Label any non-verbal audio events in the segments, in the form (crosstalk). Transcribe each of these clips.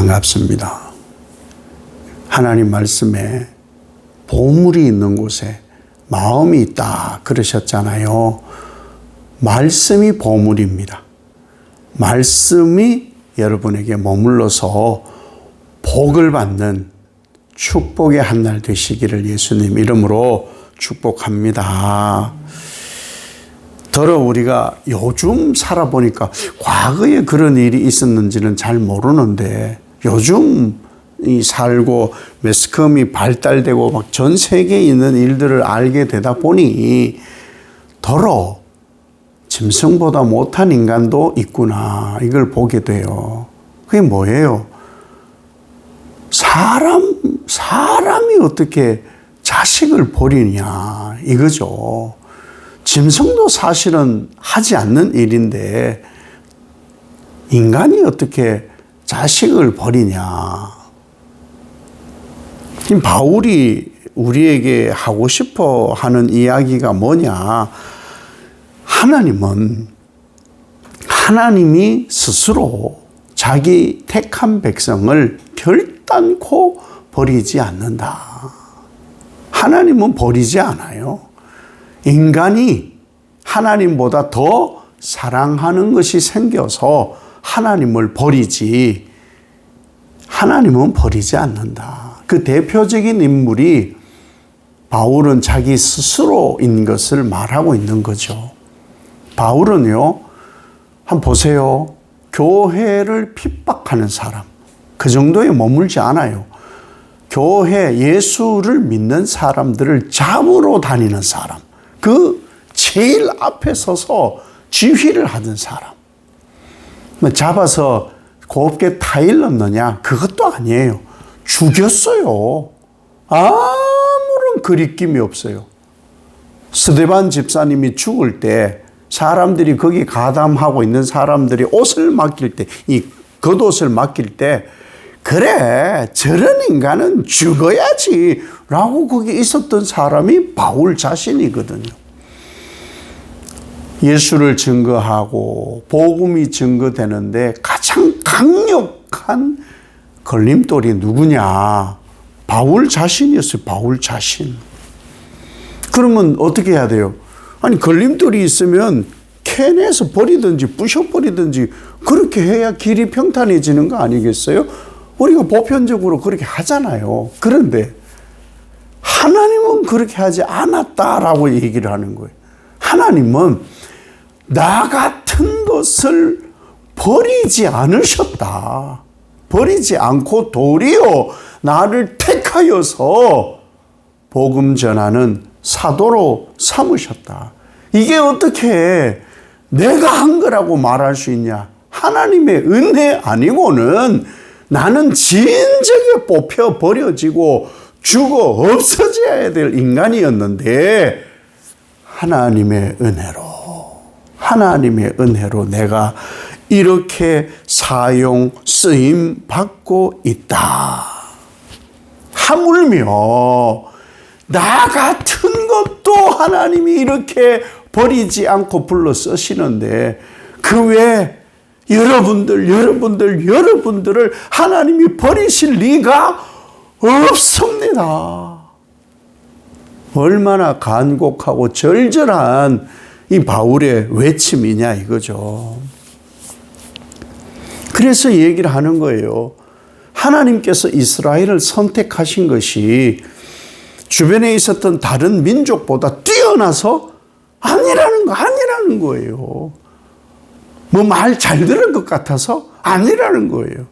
반갑습니다. 하나님 말씀에 보물이 있는 곳에 마음이 있다 그러셨잖아요. 말씀이 보물입니다. 말씀이 여러분에게 머물러서 복을 받는 축복의 한 날 되시기를 예수님 이름으로 축복합니다. 더러 우리가 요즘 살아보니까 과거에 그런 일이 있었는지는 잘 모르는데 요즘 이 살고 매스컴이 발달되고 막 전 세계에 있는 일들을 알게 되다 보니 더러 짐승보다 못한 인간도 있구나 이걸 보게 돼요. 그게 뭐예요? 사람 사람이 어떻게 자식을 버리냐 이거죠. 짐승도 사실은 하지 않는 일인데 인간이 어떻게 자식을 버리냐. 이 바울이 우리에게 하고 싶어 하는 이야기가 뭐냐. 하나님은 하나님이 스스로 자기 택한 백성을 결단코 버리지 않는다. 하나님은 버리지 않아요. 인간이 하나님보다 더 사랑하는 것이 생겨서 하나님을 버리지 하나님은 버리지 않는다. 그 대표적인 인물이 바울은 자기 스스로인 것을 말하고 있는 거죠. 바울은요, 한번 보세요. 교회를 핍박하는 사람. 그 정도에 머물지 않아요. 교회 예수를 믿는 사람들을 잡으러 다니는 사람. 그 제일 앞에 서서 지휘를 하던 사람. 뭐 잡아서 곱게 타일 넣느냐? 그것도 아니에요. 죽였어요. 아무런 그리낌이 없어요. 스데반 집사님이 죽을 때 사람들이 거기 가담하고 있는 사람들이 옷을 맡길 때, 이 겉옷을 맡길 때, 그래, 저런 인간은 죽어야지. 라고 거기 있었던 사람이 바울 자신이거든요. 예수를 증거하고 복음이 증거되는데 가장 강력한 걸림돌이 누구냐? 바울 자신이었어요. 바울 자신. 그러면 어떻게 해야 돼요? 아니 걸림돌이 있으면 캔에서 버리든지 부셔버리든지 그렇게 해야 길이 평탄해지는 거 아니겠어요? 우리가 보편적으로 그렇게 하잖아요. 그런데 하나님은 그렇게 하지 않았다라고 얘기를 하는 거예요. 하나님은 나 같은 것을 버리지 않으셨다. 버리지 않고 도리어 나를 택하여서 복음 전하는 사도로 삼으셨다. 이게 어떻게 내가 한 거라고 말할 수 있냐? 하나님의 은혜 아니고는 나는 진작에 뽑혀 버려지고 죽어 없어져야 될 인간이었는데 하나님의 은혜로 하나님의 은혜로 내가 이렇게 사용 쓰임 받고 있다. 하물며 나 같은 것도 하나님이 이렇게 버리지 않고 불러 쓰시는데 그 외에 여러분들, 여러분들, 여러분들을 하나님이 버리실 리가 없습니다. 얼마나 간곡하고 절절한 이 바울의 외침이냐 이거죠. 그래서 얘기를 하는 거예요. 하나님께서 이스라엘을 선택하신 것이 주변에 있었던 다른 민족보다 뛰어나서 아니라는 거, 아니라는 거예요. 뭐 말 잘 들은 것 같아서 아니라는 거예요.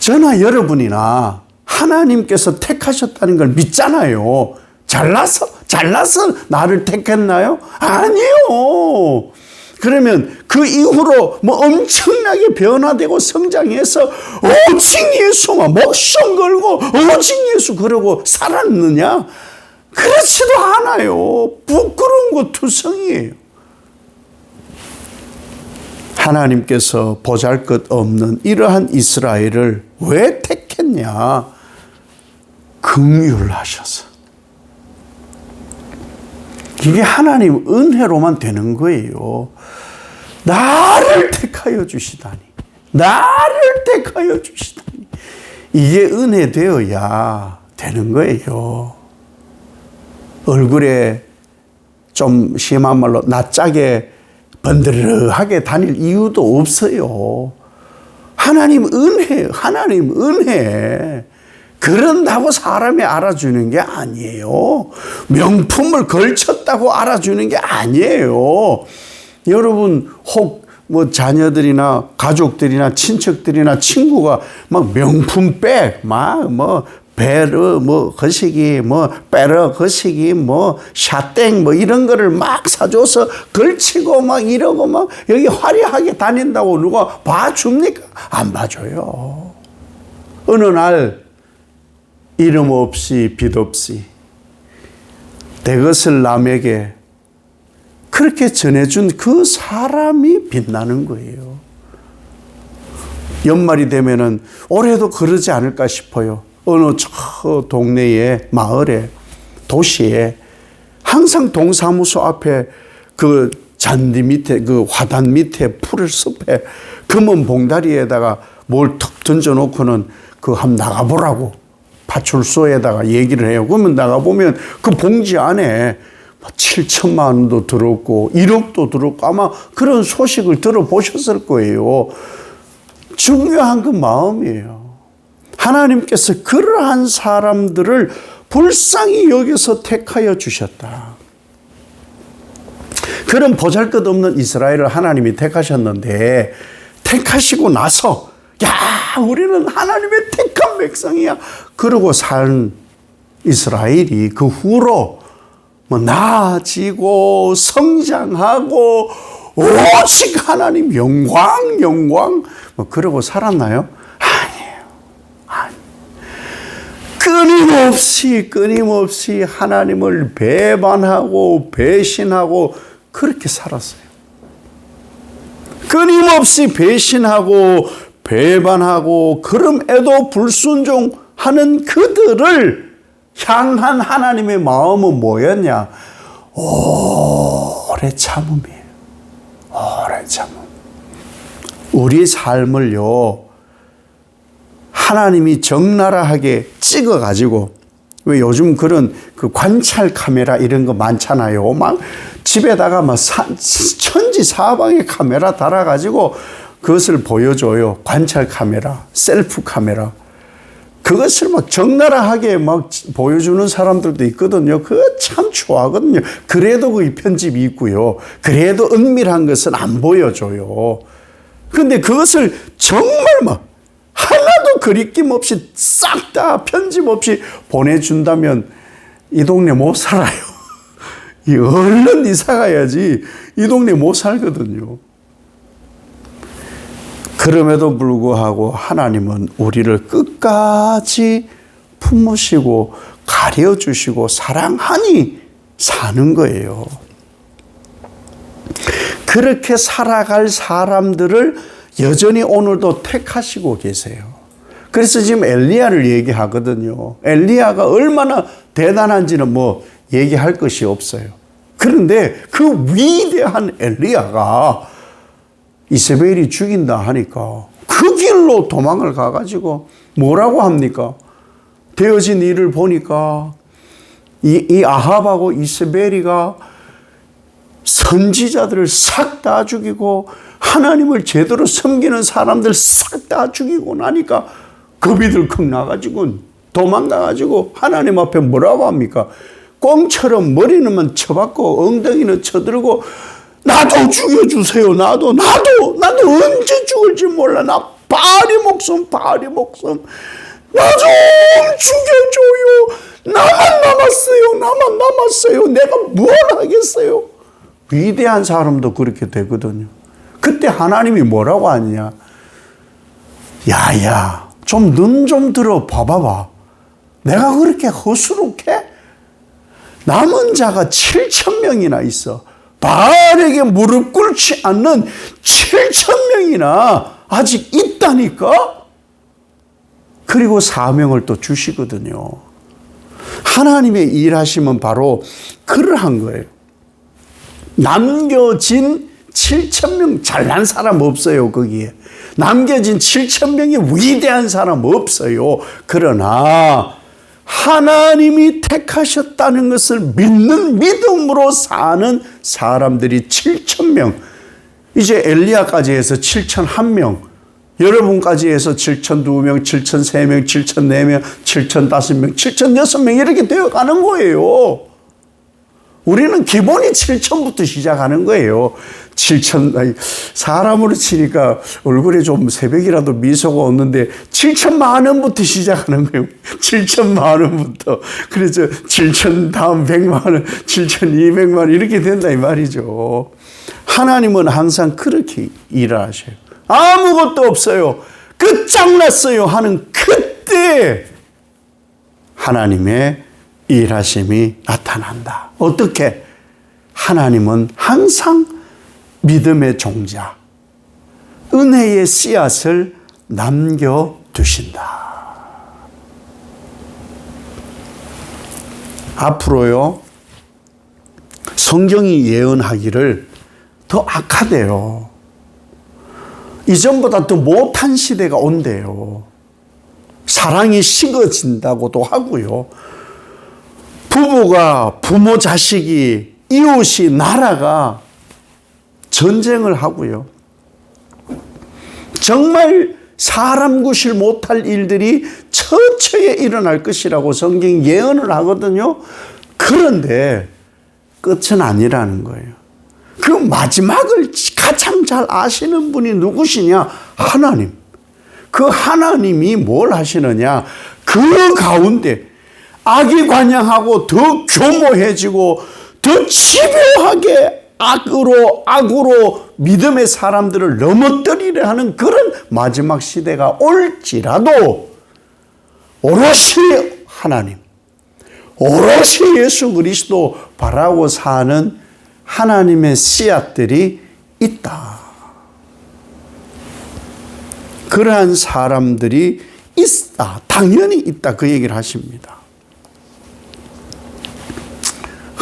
저나 여러분이나 하나님께서 택하셨다는 걸 믿잖아요. 잘나서, 잘나서 나를 택했나요? 아니요. 그러면 그 이후로 뭐 엄청나게 변화되고 성장해서 오직 예수만 목숨 걸고 오직 예수 그러고 살았느냐? 그렇지도 않아요. 부끄러운 거 투성이에요. 하나님께서 보잘 것 없는 이러한 이스라엘을 왜 택했냐? 긍휼하셔서. 이게 하나님 은혜로만 되는 거예요. 나를 택하여 주시다니. 나를 택하여 주시다니. 이게 은혜 되어야 되는 거예요. 얼굴에 좀 심한 말로 낯짝에 번드르하게 다닐 이유도 없어요. 하나님 은혜, 하나님 은혜. 그런다고 사람이 알아주는 게 아니에요. 명품을 걸쳤다고 알아주는 게 아니에요. 여러분, 혹 뭐 자녀들이나 가족들이나 친척들이나 친구가 막 명품 백, 막뭐 베르 뭐 거시기 뭐 빼러 거시기 뭐 샤땡 뭐 이런 거를 막 사줘서 걸치고 막 이러고 막 여기 화려하게 다닌다고 누가 봐줍니까? 안 봐줘요. 어느 날 이름 없이 빛 없이 내 것을 남에게 그렇게 전해준 그 사람이 빛나는 거예요. 연말이 되면은 올해도 그러지 않을까 싶어요. 어느 저 동네에 마을에 도시에 항상 동사무소 앞에 그 잔디 밑에 그 화단 밑에 풀을 숲에 금은 봉다리에다가 뭘 턱 던져놓고는 그 한번 나가보라고 파출소에다가 얘기를 해요. 그러면 나가보면 그 봉지 안에 7천만 원도 들었고 1억도 들었고 아마 그런 소식을 들어보셨을 거예요. 중요한 그 마음이에요. 하나님께서 그러한 사람들을 불쌍히 여기서 택하여 주셨다. 그런 보잘 것 없는 이스라엘을 하나님이 택하셨는데, 택하시고 나서, 야, 우리는 하나님의 택한 백성이야. 그러고 산 이스라엘이 그 후로 뭐 나아지고 성장하고 오직 하나님 영광, 영광, 뭐 그러고 살았나요? 아니에요. 아니. 끊임없이, 끊임없이 하나님을 배반하고 배신하고 그렇게 살았어요. 끊임없이 배신하고 배반하고 그럼에도 불순종 하는 그들을 향한 하나님의 마음은 뭐였냐? 오래 참음이에요. 오래 참음. 우리 삶을요, 하나님이 적나라하게 찍어가지고, 왜 요즘 그런 그 관찰 카메라 이런 거 많잖아요. 막 집에다가 막 사, 천지 사방에 카메라 달아가지고 그것을 보여줘요. 관찰 카메라, 셀프 카메라. 그것을 막 적나라하게 막 보여주는 사람들도 있거든요. 그거 참 좋아하거든요. 그래도 그 편집이 있고요. 그래도 은밀한 것은 안 보여줘요. 근데 그것을 정말 막 하나도 그리낌 없이 싹 다 편집 없이 보내준다면 이 동네 못 살아요. (laughs) 이 얼른 이사 가야지 이 동네 못 살거든요. 그럼에도 불구하고 하나님은 우리를 끝까지 품으시고 가려주시고 사랑하니 사는 거예요. 그렇게 살아갈 사람들을 여전히 오늘도 택하시고 계세요. 그래서 지금 엘리야를 얘기하거든요. 엘리야가 얼마나 대단한지는 뭐 얘기할 것이 없어요. 그런데 그 위대한 엘리야가 이세벨이 죽인다 하니까 그 길로 도망을 가가지고 뭐라고 합니까? 되어진 일을 보니까 이, 이 아합하고 이세벨이가 선지자들을 싹 다 죽이고 하나님을 제대로 섬기는 사람들 싹 다 죽이고 나니까 겁이 들컥 나가지고 도망가가지고 하나님 앞에 뭐라고 합니까? 꽁처럼 머리는 쳐박고 엉덩이는 쳐들고 나도 죽여주세요. 나도 나도 나도 언제 죽을지 몰라. 나 바리 목숨 바리 목숨 나 좀 죽여줘요. 나만 남았어요. 나만 남았어요. 내가 뭘 하겠어요? 위대한 사람도 그렇게 되거든요. 그때 하나님이 뭐라고 하느냐? 야야, 좀 눈좀 들어 봐봐봐. 내가 그렇게 허술하게? 남은 자가 7천 명이나 있어. 바알에게 무릎 꿇지 않는 7천 명이나 아직 있다니까? 그리고 사명을 또 주시거든요. 하나님의 일하심은 바로 그러한 거예요. 남겨진 7천 명 잘난 사람 없어요, 거기에. 남겨진 7천 명의 위대한 사람 없어요. 그러나 하나님이 택하셨다는 것을 믿는 믿음으로 사는 사람들이 7천 명. 이제 엘리야까지 해서 7천 1명. 여러분까지 해서 7천 2명, 7천 3명, 7천 4명, 7천 5명, 7천 6명 이렇게 되어 가는 거예요. 우리는 기본이 7천부터 시작하는 거예요. 7천, 아니, 사람으로 치니까 얼굴에 좀 새벽이라도 미소가 없는데 7천만 원부터 시작하는 거예요. 7천만 원부터. 그래서 7천 다음 100만 원, 7천 2백만 원 이렇게 된다 이 말이죠. 하나님은 항상 그렇게 일을 하셔요. 아무것도 없어요. 끝장났어요 하는 그때 하나님의 일하심이 나타난다. 어떻게? 하나님은 항상 믿음의 종자, 은혜의 씨앗을 남겨두신다. 앞으로요, 성경이 예언하기를 더 악하대요. 이전보다 더 못한 시대가 온대요. 사랑이 식어진다고도 하고요. 부부가 부모 자식이 이웃이 나라가 전쟁을 하고요. 정말 사람 구실 못할 일들이 처처에 일어날 것이라고 성경 예언을 하거든요. 그런데 끝은 아니라는 거예요. 그 마지막을 가장 잘 아시는 분이 누구시냐? 하나님. 그 하나님이 뭘 하시느냐? 그 가운데 악이 관영하고 더 교모해지고 더 집요하게 악으로 악으로 믿음의 사람들을 넘어뜨리려 하는 그런 마지막 시대가 올지라도 오롯이 하나님 오롯이 예수 그리스도 바라고 사는 하나님의 씨앗들이 있다. 그러한 사람들이 있다. 당연히 있다. 그 얘기를 하십니다.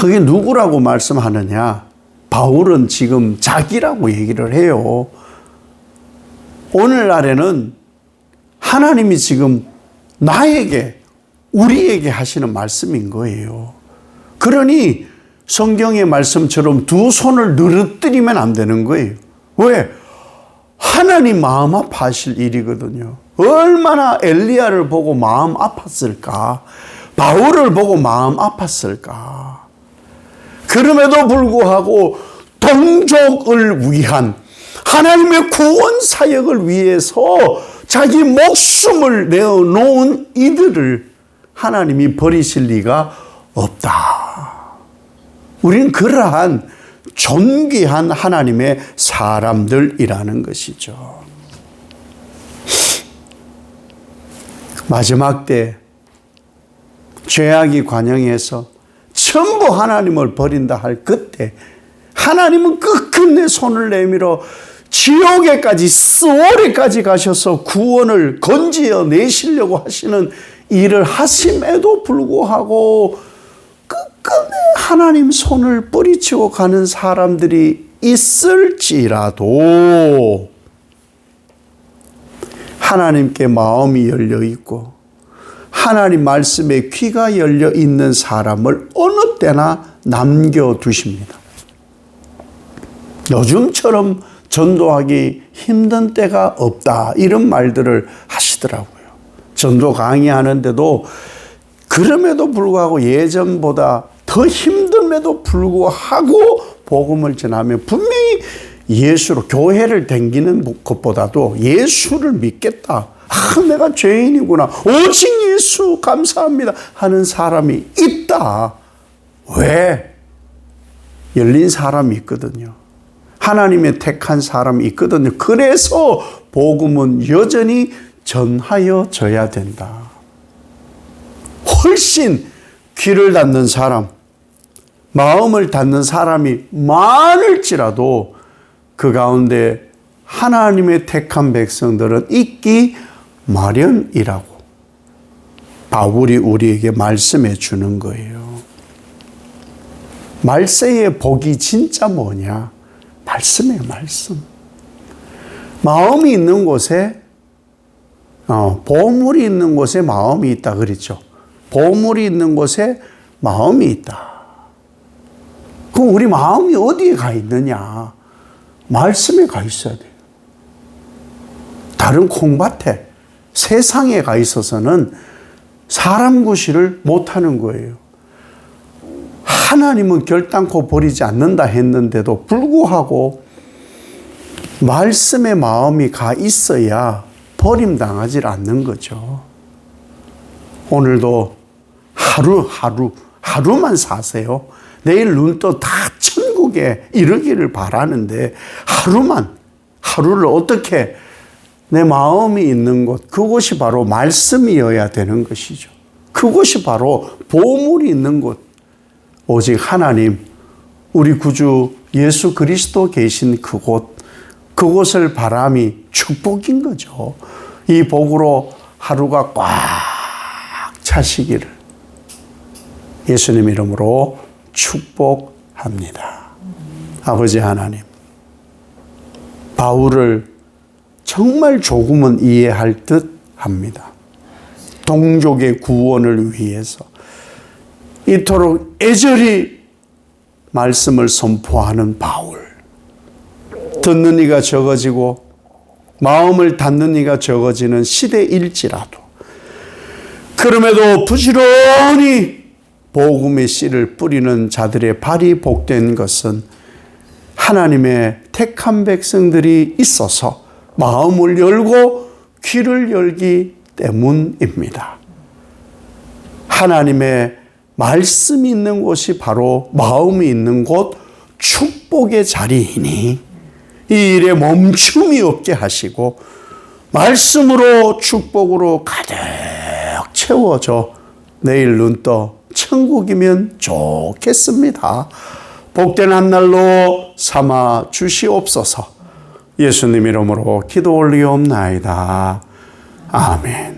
그게 누구라고 말씀하느냐? 바울은 지금 자기라고 얘기를 해요. 오늘날에는 하나님이 지금 나에게, 우리에게 하시는 말씀인 거예요. 그러니 성경의 말씀처럼 두 손을 늘어뜨리면 안 되는 거예요. 왜? 하나님 마음 아파하실 일이거든요. 얼마나 엘리야를 보고 마음 아팠을까? 바울을 보고 마음 아팠을까? 그럼에도 불구하고 동족을 위한 하나님의 구원 사역을 위해서 자기 목숨을 내어 놓은 이들을 하나님이 버리실 리가 없다. 우리는 그러한 존귀한 하나님의 사람들이라는 것이죠. 마지막 때 죄악이 관영해서 전부 하나님을 버린다 할 그때 하나님은 끝끝내 손을 내밀어 지옥에까지 스월에까지 가셔서 구원을 건지어 내시려고 하시는 일을 하심에도 불구하고 끝끝내 하나님 손을 뿌리치고 가는 사람들이 있을지라도 하나님께 마음이 열려 있고 하나님 말씀에 귀가 열려 있는 사람을 어느 때나 남겨두십니다. 요즘처럼 전도하기 힘든 때가 없다. 이런 말들을 하시더라고요. 전도 강의하는데도 그럼에도 불구하고 예전보다 더 힘듦에도 불구하고 복음을 전하면 분명히 예수로 교회를 댕기는 것보다도 예수를 믿겠다. 아, 내가 죄인이구나. 오직 예수 감사합니다. 하는 사람이 있다. 왜? 열린 사람이 있거든요. 하나님의 택한 사람이 있거든요. 그래서 복음은 여전히 전하여 져야 된다. 훨씬 귀를 닫는 사람, 마음을 닫는 사람이 많을지라도 그 가운데 하나님의 택한 백성들은 있기 마련이라고 바울이 우리에게 말씀해 주는 거예요. 말세의 복이 진짜 뭐냐? 말씀이에요, 말씀. 마음이 있는 곳에 어, 보물이 있는 곳에 마음이 있다 그랬죠. 보물이 있는 곳에 마음이 있다. 그럼 우리 마음이 어디에 가 있느냐? 말씀에 가 있어야 돼요. 다른 콩밭에 세상에 가 있어서는 사람 구실을 못하는 거예요. 하나님은 결단코 버리지 않는다 했는데도 불구하고 말씀의 마음이 가 있어야 버림당하지 않는 거죠. 오늘도 하루, 하루, 하루만 사세요. 내일 눈 떠 다 천국에 이르기를 바라는데 하루만, 하루를 어떻게 내 마음이 있는 곳, 그곳이 바로 말씀이어야 되는 것이죠. 그곳이 바로 보물이 있는 곳. 오직 하나님, 우리 구주 예수 그리스도 계신 그곳, 그곳을 바람이 축복인 거죠. 이 복으로 하루가 꽉 차시기를 예수님 이름으로 축복합니다. 아버지 하나님, 바울을 정말 조금은 이해할 듯 합니다. 동족의 구원을 위해서 이토록 애절히 말씀을 선포하는 바울. 듣는 이가 적어지고 마음을 닫는 이가 적어지는 시대일지라도 그럼에도 부지런히 복음의 씨를 뿌리는 자들의 발이 복된 것은 하나님의 택한 백성들이 있어서 마음을 열고 귀를 열기 때문입니다. 하나님의 말씀이 있는 곳이 바로 마음이 있는 곳 축복의 자리이니 이 일에 멈춤이 없게 하시고 말씀으로 축복으로 가득 채워져 내일 눈떠 천국이면 좋겠습니다. 복된 한 날로 삼아 주시옵소서. 예수님 이름으로 기도 올리옵나이다. 아멘.